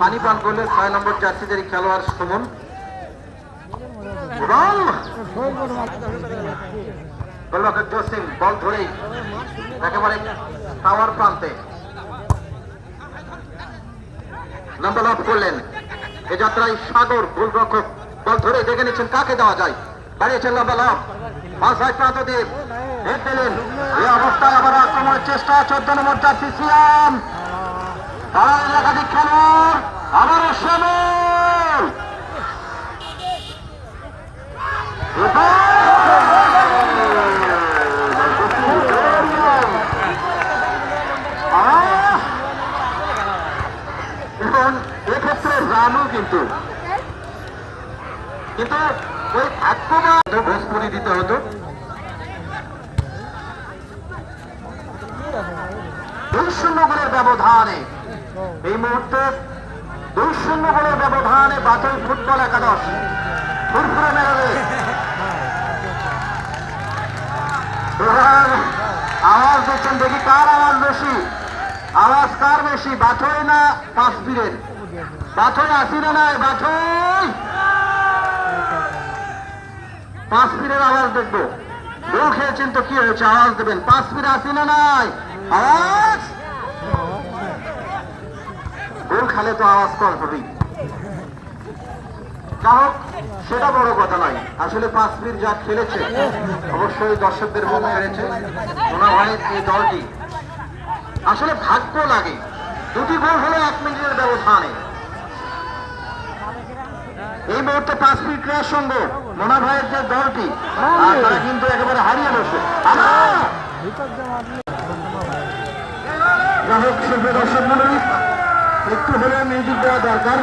পানি পান করলে ছয় নম্বর জার্সিদের খেলোয়াড় সুমন। জসিম, বল ধরেই একেবারে টাওয়ার প্রান্তে। লম্বা লাভ করলেন। এ যাত্রায় সাগর, গোলরক্ষক, বল ধরে দেখে নিচ্ছেন কাকে দেওয়া যায়। বাড়িয়েছেন লম্বা লাভ বাসায় প্রান্ত দিয়ে এই অবস্থায় আবার আক্রমণের চেষ্টা, চোদ্দ নম্বর জার্সি সিয়াম। এক্ষেত্রে রানও কিন্তু কিন্তু ওই আক্রমণ ভোজপুরি দিতে হতো দুই শূন্য গোলের ব্যবধানে এই মুহূর্তে দুই শূন্য গোলের ব্যবধানে বাতিল ফুটবল একাদশ। ফুরফুরে মেলাবে। আওয়াজ দিচ্ছেন দেখি কার আওয়াজ বেশি? আওয়াজ কার বেশি? বাথই না বীরের বাথই আসি না নাই, বাথই! পীরের আওয়াজ দেখব। বউ খেয়েছেন তো কি হয়েছে? আওয়াজ দেবেন। পাঁচ পীর আসি না নাই। আওয়াজ! গোল আওয়াজ হবেই যা হোক সেটা বড় কথা নয়। আসলে পাঁচ মিনিট যা খেলেছে, অবশ্যই দর্শকদের মন কেড়েছে ওনার ভাইয়ের এই দলটি। আসলে ভাগ্য লাগে। দুটি গোল হলো এক মিনিটের ব্যবধানে। এই মুহূর্তে পাঁচ মিনিট ক্রীড়ার সঙ্গ মোনা ভাইয়ের যে দলটি তারা কিন্তু একেবারে হারিয়ে বসে। দর্শক মন্ডলী একটু হলে মিউজিক দেওয়া দরকার।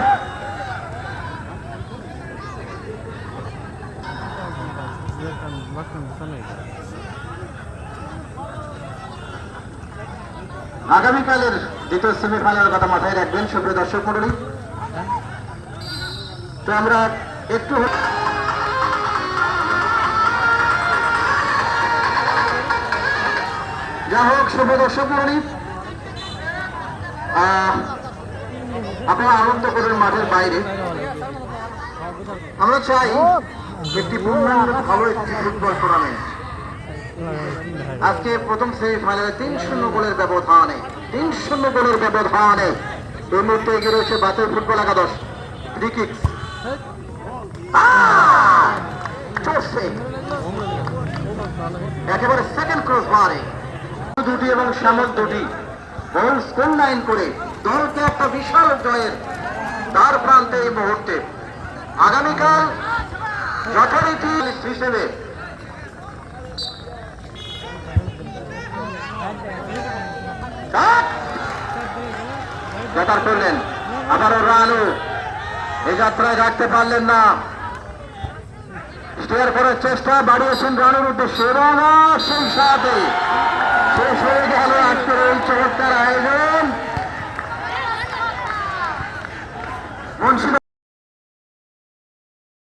আগামীকালের দ্বিতীয় সেমিফাইনালের কথা মাথায় রাখবেন, সুপ্রিয় দর্শক মন্ডলী তো আমরা একটু যা হোক, সুপ্রিয় দর্শক মন্ডলী আপনারা আনন্দ করবেন মাঠের বাইরে। আমরা চাই একটি পূর্ণাঙ্গ, ভালো একটি ফুটবল টুর্নামেন্ট আজকে প্রথম সেমিফাইনালে তিন শূন্য গোলের ব্যবধানে, তিন শূন্য গোলের ব্যবধানে এই মুহূর্তে এগিয়ে রয়েছে বাতিল ফুটবল একাদশ ফ্রি কিক্স একেবারে সেকেন্ড ক্রস বারে। দুটি এবং শ্যামল দুটি। বল স্কোর লাইন করে দলকে একটা বিশাল জয়ের তার প্রান্তে এই মুহূর্তে। আগামীকাল যথারীতি হিসেবে। ব্যাপার করলেন আবারও রানু এই যাত্রায় রাখতে পারলেন না। স্টেয়ার করার চেষ্টা বাড়িয়েছেন রানুর উদ্দেশ্যে। রানা, সেই সাথে। শেষ হয়ে গেল আজকের এই চমৎকার আয়োজন।